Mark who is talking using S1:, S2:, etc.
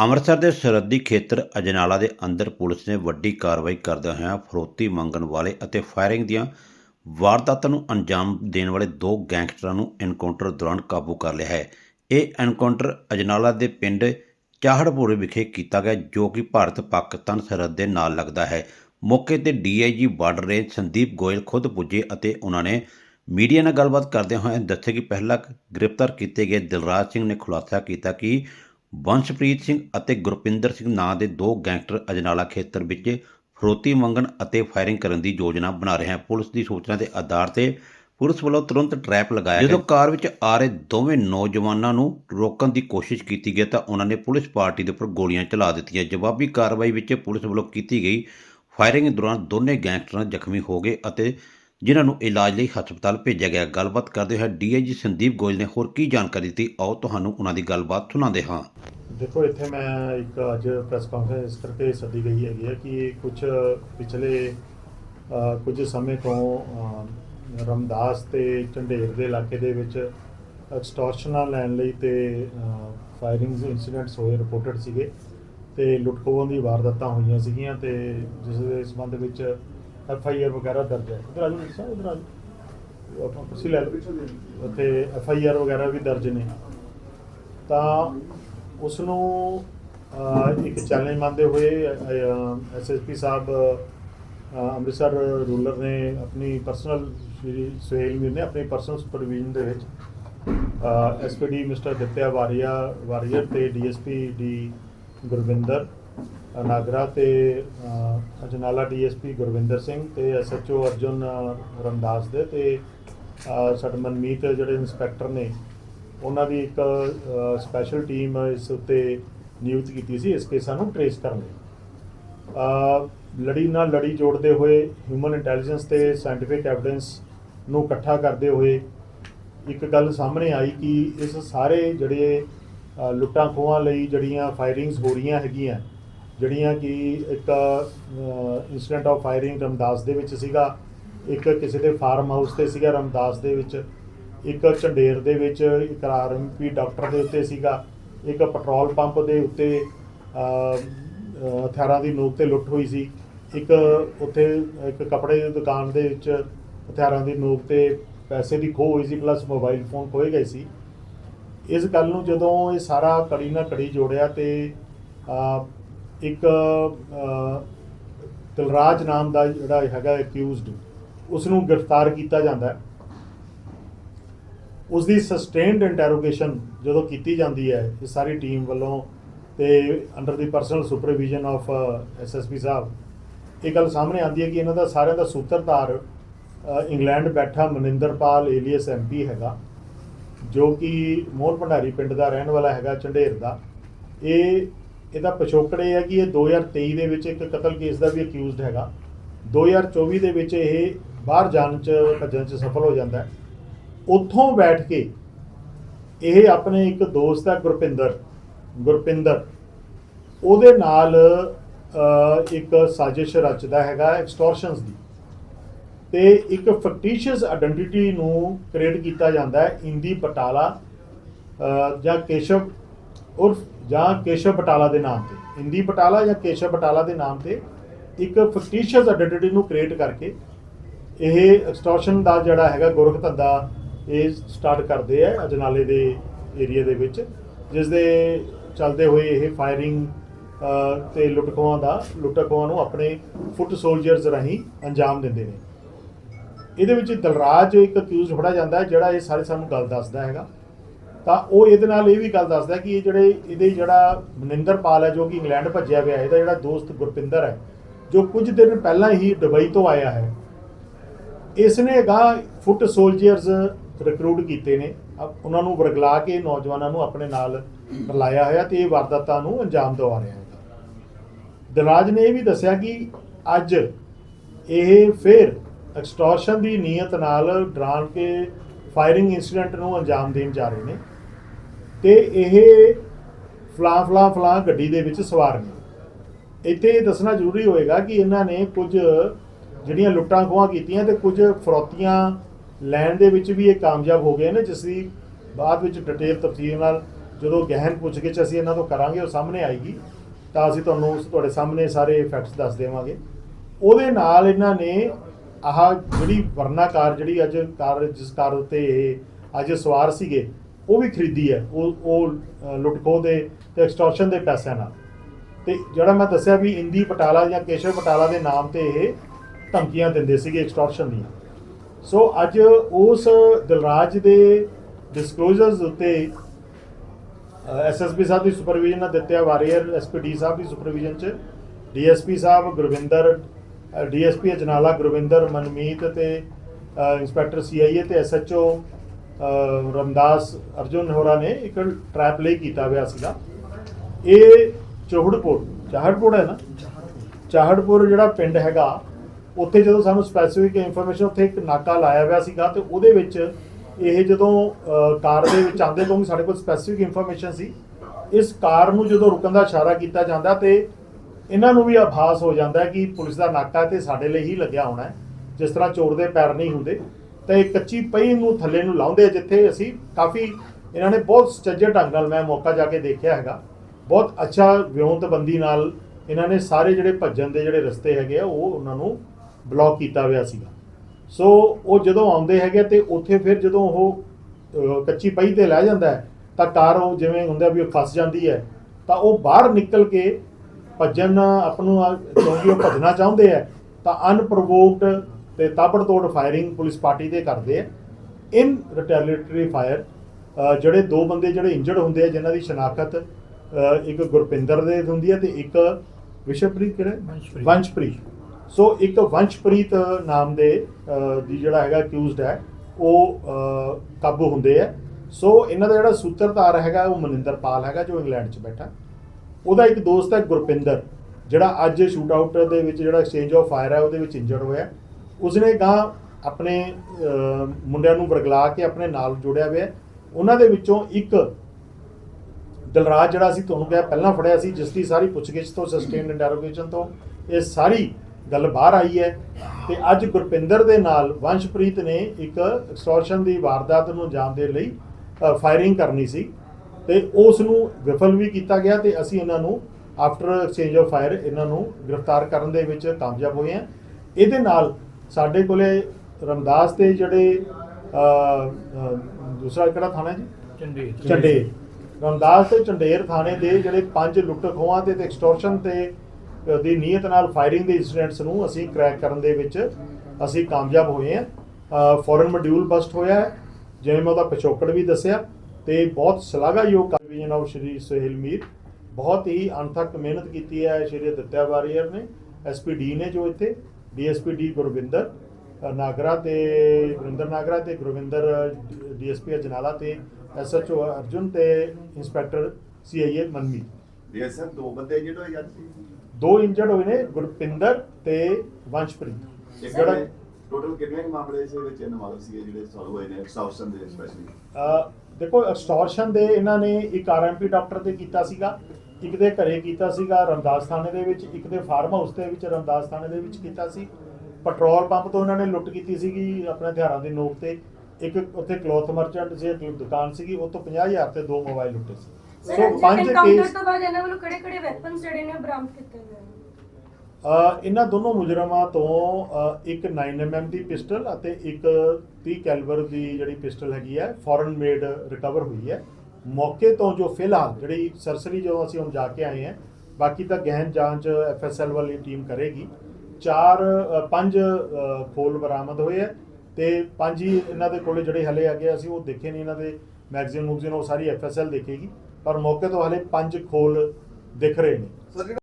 S1: ਅੰਮ੍ਰਿਤਸਰ ਦੇ ਸਰਹੱਦੀ ਖੇਤਰ ਅਜਨਾਲਾ ਦੇ ਅੰਦਰ ਪੁਲਿਸ ਨੇ ਵੱਡੀ ਕਾਰਵਾਈ ਕਰਦਿਆਂ ਹੋਇਆ ਫਰੋਤੀ ਮੰਗਣ ਵਾਲੇ ਅਤੇ ਫਾਇਰਿੰਗ ਦੀਆਂ ਵਾਰਦਾਤਾਂ ਨੂੰ ਅੰਜਾਮ ਦੇਣ ਵਾਲੇ ਦੋ ਗੈਂਗਸਟਰਾਂ ਨੂੰ ਐਨਕਾਊਂਟਰ ਦੌਰਾਨ ਕਾਬੂ ਕਰ ਲਿਆ ਹੈ। ਇਹ ਐਨਕਾਊਂਟਰ ਅਜਨਾਲਾ ਦੇ ਪਿੰਡ ਚਾਹੜਪੁਰ ਵਿਖੇ ਕੀਤਾ ਗਿਆ, ਜੋ ਕਿ ਭਾਰਤ ਪਾਕਿਸਤਾਨ ਸਰਹੱਦ ਦੇ ਨਾਲ ਲੱਗਦਾ ਹੈ। ਮੌਕੇ ਤੇ DIG border range Sandeep Goyal ਖੁਦ ਪੁੱਜੇ ਅਤੇ ਉਹਨਾਂ ਨੇ ਮੀਡੀਆ ਨਾਲ ਗੱਲਬਾਤ ਕਰਦਿਆਂ ਹੋਇਆਂ ਦੱਸਿਆ ਕਿ ਪਹਿਲਾਂ ਗ੍ਰਿਫਤਾਰ ਕੀਤੇ ਗਏ ਦਿਲਰਾਜ ਸਿੰਘ ਨੇ ਖੁਲਾਸਾ ਕੀਤਾ ਕਿ ਵੰਸ਼ਪ੍ਰੀਤ ਸਿੰਘ ਅਤੇ ਗੁਰਪਿੰਦਰ ਸਿੰਘ ਨਾਂ ਦੇ ਦੋ ਗੈਂਗਸਟਰ ਅਜਨਾਲਾ ਖੇਤਰ ਵਿੱਚ ਫਰੋਤੀ ਮੰਗਣ ਅਤੇ ਫਾਇਰਿੰਗ ਕਰਨ ਦੀ ਯੋਜਨਾ ਬਣਾ ਰਹੇ ਹਨ। ਪੁਲਿਸ ਦੀ ਸੂਚਨਾ ਦੇ ਆਧਾਰ ਤੇ ਪੁਲਿਸ ਵੱਲੋਂ ਤੁਰੰਤ ਟਰੈਪ ਲਗਾਇਆ ਜਦੋਂ ਕਾਰ ਵਿੱਚ ਆ ਰਹੇ ਦੋਵੇਂ ਨੌਜਵਾਨਾਂ ਨੂੰ ਰੋਕਣ ਦੀ ਕੋਸ਼ਿਸ਼ ਕੀਤੀ ਗਈ ਤਾਂ ਉਹਨਾਂ ਨੇ ਪੁਲਿਸ ਪਾਰਟੀ ਦੇ ਉੱਪਰ ਗੋਲੀਆਂ ਚਲਾ ਦਿੱਤੀਆਂ। ਜਵਾਬੀ ਕਾਰਵਾਈ ਵਿੱਚ ਪੁਲਿਸ ਵੱਲੋਂ ਕੀਤੀ ਗਈ ਫਾਇਰਿੰਗ ਦੌਰਾਨ ਦੋਨੇ ਗੈਂਗਸਟਰ ਜ਼ਖਮੀ ਹੋ ਗਏ ਅਤੇ ਜਿਨ੍ਹਾਂ ਨੂੰ ਇਲਾਜ ਲਈ ਹਸਪਤਾਲ ਭੇਜਿਆ ਗਿਆ। ਗੱਲਬਾਤ ਕਰਦੇ ਹੋਏ ਡੀਆਈਜੀ ਸੰਦੀਪ ਗੋਇਲ ਨੇ ਹੋਰ ਕੀ ਜਾਣਕਾਰੀ ਦਿੱਤੀ? ਆਓ ਤੁਹਾਨੂੰ ਉਹਨਾਂ ਦੀ ਗੱਲਬਾਤ ਸੁਣਾਉਂਦੇ ਹਾਂ।
S2: ਦੇਖੋ, ਇੱਥੇ ਮੈਂ ਇੱਕ ਅੱਜ ਪ੍ਰੈਸ ਕਾਨਫਰੰਸ ਇਸ ਕਰਕੇ ਸੱਦੀ ਗਈ ਹੈਗੀ ਹੈ ਕਿ ਕੁਝ ਪਿਛਲੇ ਕੁਝ ਸਮੇਂ ਤੋਂ ਰਮਦਾਸ ਤੇ ਝੰਡੇਰ ਦੇ ਇਲਾਕੇ ਦੇ ਵਿੱਚ ਐਕਸਟੋਰਸ਼ਨਾਂ ਲੈਣ ਲਈ ਤੇ ਫਾਇਰਿੰਗਸ ਇਨਸੀਡੈਂਟਸ ਹੋਏ ਰਿਪੋਰਟਡ ਸੀਗੇ ਤੇ ਲੁੱਟਖੋਹਾਂ ਦੀ ਵਾਰਦਾਤਾਂ ਹੋਈਆਂ ਸੀਗੀਆਂ ਤੇ ਜਿਸ ਦੇ ਸੰਬੰਧ ਵਿੱਚ ਐਫ ਆਈ ਆਰ ਵਗੈਰਾ ਦਰਜ ਹੈ। ਇਧਰ ਆਜੋ ਜੀ ਸਾਹਿਬ ਇਧਰ ਆਜੋ ਆਪਾਂ ਕੁਰਸੀ ਲੈ ਲਓ। ਉੱਥੇ ਐਫ ਆਈ ਆਰ ਵਗੈਰਾ ਵੀ ਦਰਜ ਨੇ। ਤਾਂ ਉਸ ਨੂੰ ਇੱਕ ਚੈਲੰਜ ਮੰਨਦੇ ਹੋਏ ਐਸਐਸਪੀ ਸਾਹਿਬ ਅੰਮ੍ਰਿਤਸਰ ਰੂਲਰ ਨੇ ਆਪਣੀ ਪਰਸਨਲ ਸ਼੍ਰੀ ਸੁਹੇਲ ਮੀਰ ਨੇ ਆਪਣੀ ਪਰਸਨਲ ਸੁਪਰਵਿਜ਼ਨ ਦੇ ਵਿੱਚ ਐਸਪੀਡੀ ਮਿਸਟਰ ਦਿੱਤਿਆ ਵਾਰੀਆ, ਵਾਰੀਅਰ ਤੇ ਡੀਐਸਪੀ ਡੀ ਗੁਰਵਿੰਦਰ ਨਾਗਰਾ ਤੇ ਅਹ, ਅਜਨਾਲਾ ਡੀਐਸਪੀ ਗੁਰਵਿੰਦਰ ਸਿੰਘ ਤੇ ਐਸਐਚਓ ਅਰਜੁਨ ਰਮਦਾਸ ਦੇ ਤੇ ਅਹ, ਸਾਡੇ ਮਨਮੀਤ ਜਿਹੜੇ ਇੰਸਪੈਕਟਰ ਨੇ ਉਹਨਾਂ ਦੀ ਇੱਕ ਸਪੈਸ਼ਲ ਟੀਮ ਇਸ ਉੱਤੇ ਨਿਯੁਕਤ ਕੀਤੀ ਸੀ ਇਸ ਕੇਸਾਂ ਨੂੰ ਟਰੇਸ ਕਰਨ ਲਈ। ਲੜੀ ਨਾਲ ਲੜੀ ਜੋੜਦੇ ਹੋਏ ਹਿਊਮਨ ਇੰਟੈਲੀਜੈਂਸ ਤੇ ਸਾਇੰਟੀਫਿਕ ਐਵੀਡੈਂਸ ਨੂੰ ਇਕੱਠਾ ਕਰਦੇ ਹੋਏ ਇੱਕ ਗੱਲ ਸਾਹਮਣੇ ਆਈ ਕਿ ਇਸ ਸਾਰੇ ਜਿਹੜੇ ਲੁੱਟਾਂ ਖੋਹਾਂ ਲਈ ਜਿਹੜੀਆਂ ਫਾਇਰਿੰਗਸ ਹੋ ਰਹੀਆਂ ਹੈਗੀਆਂ ਜਿਹੜੀਆਂ ਕਿ ਇੱਕ ਇਨਸੀਡੈਂਟ ਆਫ ਫਾਇਰਿੰਗ ਰਮਦਾਸ ਦੇ ਵਿੱਚ ਸੀਗਾ, ਇੱਕ ਕਿਸੇ ਦੇ ਫਾਰਮ ਹਾਊਸ ਤੇ ਸੀਗਾ, ਰਮਦਾਸ ਦੇ ਵਿੱਚ, ਇੱਕ ਝੰਡੇਰ ਦੇ ਵਿੱਚ, ਇੱਕ ਆਰਐਮਪੀ ਡਾਕਟਰ ਦੇ ਉੱਤੇ ਸੀਗਾ, ਇੱਕ ਪੈਟਰੋਲ ਪੰਪ ਦੇ ਉੱਤੇ ਹਥਿਆਰਾਂ ਦੀ ਨੋਕ ਤੇ ਲੁੱਟ ਹੋਈ ਸੀ, ਇੱਕ ਉੱਥੇ, ਇੱਕ ਕੱਪੜੇ ਦੀ ਦੁਕਾਨ ਦੇ ਵਿੱਚ ਹਥਿਆਰਾਂ ਦੀ ਨੋਕ ਤੇ ਪੈਸੇ ਦੀ ਖੋਹ ਹੋਈ ਸੀ ਪਲੱਸ ਮੋਬਾਈਲ ਫੋਨ ਖੋਏ ਗਏ ਸੀ। ਇਸ ਗੱਲ ਨੂੰ ਜਦੋਂ ਇਹ ਸਾਰਾ ਕੜੀ ਨਾਲ ਕੜੀ ਜੋੜਿਆ ਤੇ ਇੱਕ ਅਹ, ਨਾਮ ਦਾ ਜਿਹੜਾ ਹੈਗਾ ਅਕਿਊਜ਼ਡ ਉਸ ਨੂੰ ਗ੍ਰਿਫਤਾਰ ਕੀਤਾ ਜਾਂਦਾ ਹੈ। ਉਸ ਦੀ ਸਸਟੇਨਡ ਇੰਟਰੋਗੇਸ਼ਨ ਜਦੋਂ ਕੀਤੀ ਜਾਂਦੀ ਹੈ ਇਹ ਸਾਰੀ ਟੀਮ ਵੱਲੋਂ ਤੇ under the personal supervision of SSP ਸਾਹਿਬ ਇਹ ਗੱਲ ਸਾਹਮਣੇ ਆਉਂਦੀ ਹੈ ਕਿ ਇਹਨਾਂ ਦਾ ਸਾਰਿਆਂ ਦਾ ਸੂਤਰਧਾਰ ਇੰਗਲੈਂਡ ਬੈਠਾ ਮਨਿੰਦਰਪਾਲ ਏਲੀਅਸ ਐਮਪੀ ਹੈਗਾ ਜੋ ਕਿ ਮੋਹਨ ਭੰਡਾਰੀ ਪਿੰਡ ਦਾ ਰਹਿਣ ਵਾਲਾ ਹੈਗਾ ਝੰਡੇਰ ਦਾ। ਇਹ ਇਹਦਾ ਪਿਛੋਕੜ ਇਹ ਹੈ ਕਿ ਇਹ 2023 ਦੇ ਵਿੱਚ ਇੱਕ ਕਤਲ ਕੇਸ ਦਾ ਵੀ ਅਕਿਊਜ਼ਡ ਹੈਗਾ। 2024 ਦੇ ਵਿੱਚ ਇਹ ਬਾਹਰ ਜਾਣ ਚ, ਭੱਜਣ ਚ ਸਫਲ ਹੋ ਜਾਂਦਾ ਉੱਥੋਂ ਬੈਠ ਕੇ ਇਹ ਆਪਣੇ ਇੱਕ ਦੋਸਤ ਹੈ ਗੁਰਪਿੰਦਰ ਗੁਰਪਿੰਦਰ। ਉਹਦੇ ਨਾਲ ਇੱਕ ਸਾਜ਼ਿਸ਼ ਰਚਦਾ ਹੈਗਾ ਐਕਸਟੋਰਸ਼ਨਸ ਦੀ। ਤੇ ਇੱਕ ਫੈਕਟੀਸ਼ੀਅਸ ਆਇਡੈਂਟੀਟੀ ਨੂੰ ਕ੍ਰੀਏਟ ਕੀਤਾ ਜਾਂਦਾ ਹੈ, ਇੰਦੀ ਪਟਾਲਾ ਜਾਂ ਕੇਸ਼ਵ ਉਰਫ ਜਾਂ ਕੇਸ਼ਵ ਬਟਾਲਾ ਦੇ ਨਾਮ ਤੇ। ਇੰਦੀ ਬਟਾਲਾ ਜਾਂ ਕੇਸ਼ਵ ਬਟਾਲਾ ਦੇ ਨਾਮ ਤੇ ਇੱਕ ਫੈਕਟੀਸ਼ੀਅਸ ਆਇਡੈਂਟੀਟੀ ਨੂੰ ਕ੍ਰੀਏਟ ਕਰਕੇ ਇਹ ਐਕਸਟੋਰਸ਼ਨ ਦਾ ਜਿਹੜਾ ਹੈਗਾ ਗੋਰਖ ਧੰਦਾ ਇਹ ਸਟਾਰਟ ਕਰਦੇ ਆ ਅਜਨਾਲੇ ਦੇ ਏਰੀਆ ਦੇ ਵਿੱਚ ਜਿਸ ਦੇ ਚੱਲਦੇ ਹੋਏ ਇਹ ਫਾਇਰਿੰਗ ਤੇ ਲੁੱਟ ਖੋਹਾਂ ਦਾ ਲੁੱਟ ਖੋਹਾਂ ਨੂੰ ਆਪਣੇ ਫੁੱਟ ਸੋਲਜਰਸ ਰਾਹੀਂ ਅੰਜਾਮ ਦਿੰਦੇ ਨੇ। ਇਹਦੇ ਵਿੱਚ ਦਲਰਾਜ ਇੱਕ ਅਕਿਊਜ਼ ਫੜਾ ਜਾਂਦਾ ਜਿਹੜਾ ਇਹ ਸਾਰੇ ਸਾਨੂੰ ਗੱਲ ਦੱਸਦਾ ਹੈਗਾ। ਤਾਂ ਉਹ ਇਹਦੇ ਨਾਲ ਇਹ ਵੀ ਗੱਲ ਦੱਸਦਾ ਕਿ ਇਹ ਜਿਹੜੇ ਇਹਦੇ ਜਿਹੜਾ ਮਨਿੰਦਰਪਾਲ ਹੈ ਜੋ ਕਿ ਇੰਗਲੈਂਡ ਭੱਜਿਆ ਹੋਇਆ ਹੈ, ਇਹਦਾ ਜਿਹੜਾ ਦੋਸਤ ਗੁਰਪਿੰਦਰ ਹੈ ਜੋ ਕੁਝ ਦਿਨ ਪਹਿਲਾਂ ਹੀ ਦੁਬਈ ਤੋਂ ਆਇਆ ਹੈ। ਇਸ ਨੇ ਅਗਾਂਹ ਫੁੱਟ ਸੋਲਜੀਅਰਸ ਰਿਕਰੂਟ ਕੀਤੇ ਨੇ। ਉਹਨਾਂ ਨੂੰ ਵਰਗਲਾ ਕੇ ਨੌਜਵਾਨਾਂ ਨੂੰ ਆਪਣੇ ਨਾਲ ਰਲਾਇਆ ਹੋਇਆ ਤੇ ਇਹ ਵਾਰਦਾਤਾਂ ਨੂੰ ਅੰਜਾਮ ਦਵਾ ਰਿਹਾ ਹੈ। ਦਰਾਜ ਨੇ ਇਹ ਵੀ ਦੱਸਿਆ ਕਿ ਅੱਜ ਇਹ ਫਿਰ ਐਕਸਟੋਰਸ਼ਨ ਦੀ ਨੀਅਤ ਨਾਲ ਡਰਾਣ ਕੇ ਫਾਇਰਿੰਗ ਇਨਸੀਡੈਂਟ ਨੂੰ ਅੰਜਾਮ ਦੇਣ ਜਾ ਰਹੇ ਨੇ। ਤੇ ਇਹ ਫਲਾਂ ਫਲਾਂ ਫਲਾਂ ਗੱਡੀ ਦੇ ਵਿੱਚ ਸਵਾਰ ਨੇ। ਇੱਥੇ ਇਹ ਦੱਸਣਾ ਜ਼ਰੂਰੀ ਹੋਏਗਾ ਕਿ ਇਹਨਾਂ ਨੇ ਕੁਝ ਜਿਹੜੀਆਂ ਲੁੱਟਾਂ ਖੋਹਾਂ ਕੀਤੀਆਂ ਤੇ ਕੁਝ ਫਰੋਤੀਆਂ ਲੈਣ ਦੇ ਵਿੱਚ ਵੀ ਇਹ ਕਾਮਯਾਬ ਹੋ ਗਏ ਨੇ, ਜਿਸ ਦੀ ਬਾਅਦ ਵਿੱਚ ਡਿਟੇਲ ਤਫਸੀਲ ਨਾਲ ਜਦੋਂ ਗਹਿਨ ਪੁੱਛਗਿੱਛ ਅਸੀਂ ਇਹਨਾਂ ਤੋਂ ਕਰਾਂਗੇ, ਉਹ ਸਾਹਮਣੇ ਆਏਗੀ, ਤਾਂ ਅਸੀਂ ਤੁਹਾਨੂੰ ਤੁਹਾਡੇ ਸਾਹਮਣੇ ਸਾਰੇ ਫੈਕਟਸ ਦੱਸ ਦੇਵਾਂਗੇ। ਉਹਦੇ ਨਾਲ ਇਹਨਾਂ ਨੇ ਆਹ ਜਿਹੜੀ ਵਰਨਾਕਾਰ ਜਿਹੜੀ ਅੱਜ ਕਾਰ, ਜਿਸ ਕਾਰ ਉੱਤੇ ਇਹ ਅੱਜ ਸਵਾਰ ਸੀਗੇ ਉਹ ਵੀ ਖਰੀਦੀ ਹੈ ਉਹ ਉਹ ਅ, ਲੁੱਟਖੋ ਦੇ ਤੇ ਐਕਸਟੋਰਸ਼ਨ ਦੇ ਪੈਸਿਆਂ ਨਾਲ। ਤੇ ਜਿਹੜਾ ਮੈਂ ਦੱਸਿਆ ਵੀ ਇੰਦੀ ਪਟਾਲਾ ਜਾਂ ਕੇਸ਼ਵ ਪਟਾਲਾ ਦੇ ਨਾਮ ਤੇ ਇਹ ਧਮਕੀਆਂ ਦਿੰਦੇ ਸੀਗੇ ਐਕਸਟੋਰਸ਼ਨ ਦੀਆਂ। ਸੋ ਅੱਜ ਉਸ ਦਿਲਰਾਜ ਦੇ ਡਿਸਕਲੋਜ਼ਰਸ ਉੱਤੇ ਐਸਐਸਪੀ ਸਾਹਿਬ ਦੀ ਸੁਪਰਵਿਜ਼ਨ ਨਾਲ ਦਿੱਤਿਆ ਵਾਰੀਅਰ ਐਸਪੀਡੀ ਸਾਹਿਬ ਦੀ ਸੁਪਰਵਿਜ਼ਨ ਚ ਡੀਐਸਪੀ ਸਾਹਿਬ ਗੁਰਵਿੰਦਰ ਡੀਐਸਪੀ ਅਜਨਾਲਾ ਗੁਰਵਿੰਦਰ ਮਨਮੀਤ ਤੇ ਅ, ਇੰਸਪੈਕਟਰ ਸੀਆਈਏ ਤੇ ਐਸਐਚਓ ਰਮਦਾਸ ਅਰਜੁਨ ਹੋਰਾ ਨੇ ਇੱਕ ਟਰੈਪ ਲਈ ਕੀਤਾ ਹੋਇਆ ਸੀਗਾ। ਇਹ ਚੋਹੜਪੁਰ, ਚਾਹੜਪੁਰ ਹੈ ਨਾ? ਚਾਹੜਪੁਰ ਜਿਹੜਾ ਪਿੰਡ ਹੈਗਾ, ਉੱਥੇ ਜਦੋਂ ਸਾਨੂੰ ਸਪੈਸੀਫਿਕ ਇਨਫੋਰਮੇਸ਼ਨ ਉੱਥੇ ਇੱਕ ਨਾਕਾ ਲਾਇਆ ਹੋਇਆ ਸੀਗਾ ਤੇ ਉਹਦੇ ਵਿੱਚ ਇਹ ਜਦੋਂ ਕਾਰ ਦੇ ਵਿੱਚ ਆਉਂਦੇ ਕਿਉਂਕਿ ਸਾਡੇ ਕੋਲ ਸਪੈਸੀਫਿਕ ਇਨਫੋਰਮੇਸ਼ਨ ਸੀ। ਇਸ ਕਾਰ ਨੂੰ ਜਦੋਂ ਰੁਕਣ ਦਾ ਇਸ਼ਾਰਾ ਕੀਤਾ ਜਾਂਦਾ ਤੇ ਇਹਨਾਂ ਨੂੰ ਵੀ ਆਭਾਸ ਹੋ ਜਾਂਦਾ ਕਿ ਪੁਲਿਸ ਦਾ ਨਾਕਾ ਤੇ ਸਾਡੇ ਲਈ ਹੀ ਲੱਗਿਆ ਹੋਣਾ ਹੈ, ਜਿਸ ਤਰ੍ਹਾਂ ਚੋਰ ਦੇ ਪੈਰ ਨਹੀਂ ਹੁੰਦੇ। ਤੇ ਇਹ ਕੱਚੀ ਪਈ ਨੂੰ ਥੱਲੇ ਨੂੰ ਲਾਉਂਦੇ ਜਿੱਥੇ ਅਸੀਂ ਕਾਫੀ ਇਹਨਾਂ ਨੇ ਬਹੁਤ ਸੁਚੱਜੇ ਢੰਗ ਨਾਲ ਮੈਂ ਮੌਕਾ ਜਾ ਕੇ ਦੇਖਿਆ ਹੈਗਾ। ਬਹੁਤ ਅੱਛਾ ਵਿਉਂਤਬੰਦੀ ਨਾਲ ਇਹਨਾਂ ਨੇ ਸਾਰੇ ਜਿਹੜੇ ਭੱਜਣ ਦੇ ਜਿਹੜੇ ਰਸਤੇ ਹੈਗੇ ਆ, ਉਹ ਉਹਨਾਂ ਨੂੰ ਬਲੌਕ ਕੀਤਾ ਹੋਇਆ ਸੀਗਾ। ਸੋ ਉਹ ਜਦੋਂ ਆਉਂਦੇ ਹੈਗੇ ਤੇ ਉੱਥੇ ਫਿਰ ਜਦੋਂ ਉਹ ਕੱਚੀ ਪਈ ਤੇ ਲੈ ਜਾਂਦਾ ਤਾਂ ਕਾਰ ਉਹ ਜਿਵੇਂ ਹੁੰਦਾ ਵੀ ਉਹ ਫਸ ਜਾਂਦੀ ਹੈ, ਤਾਂ ਉਹ ਬਾਹਰ ਨਿਕਲ ਕੇ ਭੱਜਣ ਆਪ ਨੂੰ ਕਿਉਂਕਿ ਉਹ ਭੱਜਣਾ ਚਾਹੁੰਦੇ ਆ ਤਾਂ ਅਨਪ੍ਰੋਵੋਕਡ ਤੇ ਤਾਬੜਤੋੜ ਫਾਇਰਿੰਗ ਪੁਲਿਸ ਪਾਰਟੀ ਦੇ ਕਰਦੇ ਆ। ਇਨ ਰਿਟੈਲੀਟਰੀ ਫਾਇਰ ਜਿਹੜੇ ਦੋ ਬੰਦੇ ਜਿਹੜੇ ਇੰਜਰਡ ਹੁੰਦੇ ਆ ਜਿਨ੍ਹਾਂ ਦੀ ਸ਼ਨਾਖਤ ਇੱਕ ਗੁਰਪਿੰਦਰ ਦੇ ਹੁੰਦੀ ਹੈ ਤੇ ਇੱਕ ਵਿਸ਼ਵਪ੍ਰੀਤ ਕਿਹੜਾ?
S3: ਵੰਸ਼ਪ੍ਰੀਤ।
S2: ਸੋ ਇੱਕ ਵੰਸ਼ਪ੍ਰੀਤ ਨਾਮ ਦੇ ਦੀ ਜਿਹੜਾ ਹੈਗਾ ਅਕਿਊਜ਼ਡ ਹੈ ਉਹ ਕਾਬੂ ਹੁੰਦੇ ਆ। ਸੋ ਇਹਨਾਂ ਦਾ ਜਿਹੜਾ ਸੂਤਰਧਾਰ ਹੈਗਾ ਉਹ ਮਨਿੰਦਰਪਾਲ ਹੈਗਾ ਜੋ ਇੰਗਲੈਂਡ 'ਚ ਬੈਠਾ। ਉਹਦਾ ਇੱਕ ਦੋਸਤ ਹੈ ਗੁਰਪਿੰਦਰ ਜਿਹੜਾ ਅੱਜ ਸ਼ੂਟ ਆਊਟ ਦੇ ਵਿੱਚ ਜਿਹੜਾ ਐਕਸਚੇਂਜ ਆਫ ਫਾਇਰ ਹੈ ਉਹਦੇ ਵਿੱਚ ਇੰਜਰਡ ਹੋਇਆ। ਉਸਨੇ ਗਾਂ ਆਪਣੇ ਮੁੰਡਿਆਂ ਨੂੰ ਵਰਗਲਾ ਕੇ ਆਪਣੇ ਨਾਲ ਜੋੜਿਆ ਹੋਇਆ ਉਹਨਾਂ ਦੇ ਵਿੱਚੋਂ ਇੱਕ ਦਲਰਾਜ ਜਿਹੜਾ ਅਸੀਂ ਤੁਹਾਨੂੰ ਕਿਹਾ ਪਹਿਲਾਂ ਫੜਿਆ ਸੀ, ਜਿਸ ਦੀ ਸਾਰੀ ਪੁੱਛਗਿੱਛ ਤੋਂ ਸਸਟੇਨਡ ਇੰਟਰੋਗੇਸ਼ਨ ਤੋਂ ਇਹ ਸਾਰੀ ਗੱਲ ਬਾਹਰ ਆਈ ਹੈ। ਤੇ ਅੱਜ ਗੁਰਪਿੰਦਰ ਦੇ ਨਾਲ ਵੰਸ਼ਪ੍ਰੀਤ ਨੇ ਇੱਕ ਐਕਸਟੋਰਸ਼ਨ ਦੀ ਵਾਰਦਾਤ ਨੂੰ ਅੰਜਾਮ ਦੇਣ ਲਈ ਫਾਇਰਿੰਗ ਕਰਨੀ ਸੀ। ਤੇ ਉਸ ਨੂੰ ਵਿਫਲ ਵੀ ਕੀਤਾ ਗਿਆ ਤੇ ਅਸੀਂ ਇਹਨਾਂ ਨੂੰ ਆਫਟਰ ਐਕਸਚੇਂਜ ਆਫ ਫਾਇਰ ਇਹਨਾਂ ਨੂੰ ਗ੍ਰਿਫਤਾਰ ਕਰਨ ਦੇ ਵਿੱਚ ਕਾਮਯਾਬ ਹੋਏ ਹਾਂ। ਇਹਦੇ ਨਾਲ ਸਾਡੇ ਕੋਲੇ ਰਮਦਾਸ ਦੇ ਜਿਹੜੇ ਦੂਸਰਾ ਕਿਹੜਾ ਥਾਣਾ ਜੀ?
S3: ਝੰਡੇ
S2: ਝੰਡੇਰ ਰਮਦਾਸ ਤੇ ਝੰਡੇਰ ਥਾਣੇ ਦੇ ਜਿਹੜੇ ਪੰਜ ਲੁੱਟ ਖੋਹਾਂ ਤੇ ਐਕਸਟੋਰਸ਼ਨ ਤੇ ਦੀ ਨੀਅਤ ਨਾਲ ਫਾਇਰਿੰਗ ਦੇ ਇਨਸੀਡੈਂਟਸ ਨੂੰ ਅਸੀਂ ਕਰੈਕ ਕਰਨ ਦੇ ਵਿੱਚ ਅਸੀਂ ਕਾਮਯਾਬ ਹੋਏ ਹਾਂ। ਫੋਰਨ ਮੋਡਿਊਲ ਬਸਟ ਹੋਇਆ ਹੈ। ਜਿਵੇਂ ਮੈਂ ਉਹਦਾ ਪਿਛੋਕੜ ਵੀ ਦੱਸਿਆ ਤੇ ਬਹੁਤ ਸ਼ਲਾਘਾਯੋਗ ਕਾਰਵਾਈਆਂ ਆਫ ਸ਼੍ਰੀ ਸੁਹੇਲ ਮੀਰ। ਬਹੁਤ ਹੀ ਅਣਥੱਕ ਮਿਹਨਤ ਕੀਤੀ ਹੈ ਸ਼੍ਰੀ ਦਿੱਤਿਆ ਵਾਰੀਅਰ ਨੇ ਐਸਪੀਡੀ ਨੇ ਜੋ ਇੱਥੇ ਡੀਐਸਪੀ ਡੀ ਗੁਰਵਿੰਦਰ ਨਾਗਰਾ ਤੇ ਗੁਰਿੰਦਰ ਨਾਗਰਾ ਤੇ ਗੁਰਵਿੰਦਰ ਡੀਐਸਪੀ ਅਜਨਾਲਾ ਤੇ ਐਸਐਚਓ ਅਰਜੁਨ ਤੇ ਇੰਸਪੈਕਟਰ ਸੀਆਈਏ ਮਨਮੀਤ।
S4: ਦੇ ਸਰ ਦੋ ਬੰਦੇ ਜਿਹੜੇ ਹੋਏ ਅੱਜ?
S2: ਦੋ ਇੰਜਰਡ ਹੋਏ ਨੇ ਗੁਰਪਿੰਦਰ ਤੇ ਵੰਸ਼ਪ੍ਰੀਤ। ਜਿਹੜਾ
S4: ਟੋਟਲ ਕਿੰਨੇ ਮਾਮਲੇ ਇਸ ਵਿੱਚ ਇਨਵੋਲਵ ਸੀਗੇ ਜਿਹੜੇ ਸੋਲਵ ਹੋਏ ਨੇ ਦੇ ਸਪੈਸ਼ਲੀ
S2: ਦੇਖੋ ਐਕਸਟੋਰਸ਼ਨ ਦੇ ਇਹਨਾਂ ਨੇ ਇੱਕ ਆਰਐਮਪੀ ਡਾਕਟਰ ਤੇ ਕੀਤਾ ਸੀਗਾ। ਇੱਕ ਦੇ ਘਰੇ ਕੀਤਾ ਸੀਗਾ ਰਮਦਾਸ ਥਾਣੇ ਦੇ ਵਿੱਚ ਇੱਕ ਦੇ ਫਾਰਮ ਹਾਊਸ ਦੇ ਵਿੱਚ ਰਮਦਾਸ ਥਾਣੇ ਦੇ ਵਿੱਚ ਕੀਤਾ ਸੀ। ਪੈਟਰੋਲ ਪੰਪ ਤੋਂ ਇਹਨਾਂ ਨੇ ਲੁੱਟ ਕੀਤੀ ਸੀਗੀ ਆਪਣੇ ਹਥਿਆਰਾਂ ਦੀ ਨੋਕ ਤੇ। ਇੱਕ ਉੱਥੇ ਕਲੋਥ ਮਰਚੈਂਟ ਸੀ ਇੱਕ ਦੁਕਾਨ ਸੀਗੀ ਉਹ ਤੋਂ 50000 ਤੇ ਦੋ ਮੋਬਾਈਲ ਲੁੱਟੇ ਸੀ। ਸੋ ਪੰਜ ਕੇਸ
S5: ਤੋਂ ਬਾਅਦ ਇਹਨਾਂ ਵੱਲੋਂ ਕਿਹੜੇ ਕਿਹੜੇ ਵੈਪਨਸ ਜਿਹੜੇ ਨੇ ਬਰਾਮਦ ਕੀਤੇ ਗਏ?
S2: ਇਹਨਾਂ ਦੋਨੋਂ ਮੁਜਰਮਾਂ ਤੋਂ ਇੱਕ 9mm ਦੀ ਪਿਸਟਲ ਅਤੇ ਇੱਕ 30 ਕੈਲੀਬਰ ਦੀ ਜਿਹੜੀ ਪਿਸਟਲ ਹੈਗੀ ਹੈ ਫੋਰਨ ਮੇਡ ਰਿਕਵਰ ਹੋਈ ਹੈ। ਮੌਕੇ ਤੋਂ ਜੋ ਫਿਲਹਾਲ ਜਿਹੜੀ ਸਰਸਰੀ ਜਦੋਂ ਅਸੀਂ ਹੁਣ ਜਾ ਕੇ ਆਏ ਹਾਂ, ਬਾਕੀ ਤਾਂ ਗਹਿਨ ਜਾਂਚ ਐਫਐਸਐਲ ਵਾਲੀ ਟੀਮ ਕਰੇਗੀ। ਚਾਰ ਪੰਜ ਖੋਲ ਬਰਾਮਦ ਹੋਏ ਹੈ ਤੇ ਪੰਜ ਹੀ ਇਹਨਾਂ ਦੇ ਕੋਲੇ ਜਿਹੜੇ ਹਲੇ ਆ ਗਏ ਅਸੀਂ ਉਹ ਦੇਖੇ ਨਹੀਂ ਇਹਨਾਂ ਦੇ ਮੈਗਜ਼ੀਨ ਮੂਗਜ਼ੀਨ ਉਹ ਸਾਰੀ ਐਫਐਸਐਲ ਦੇਖੇਗੀ। ਪਰ ਮੌਕੇ ਤੋਂ ਹਲੇ ਪੰਜ ਖੋਲ ਦਿਖ ਰਹੇ ਨੇ।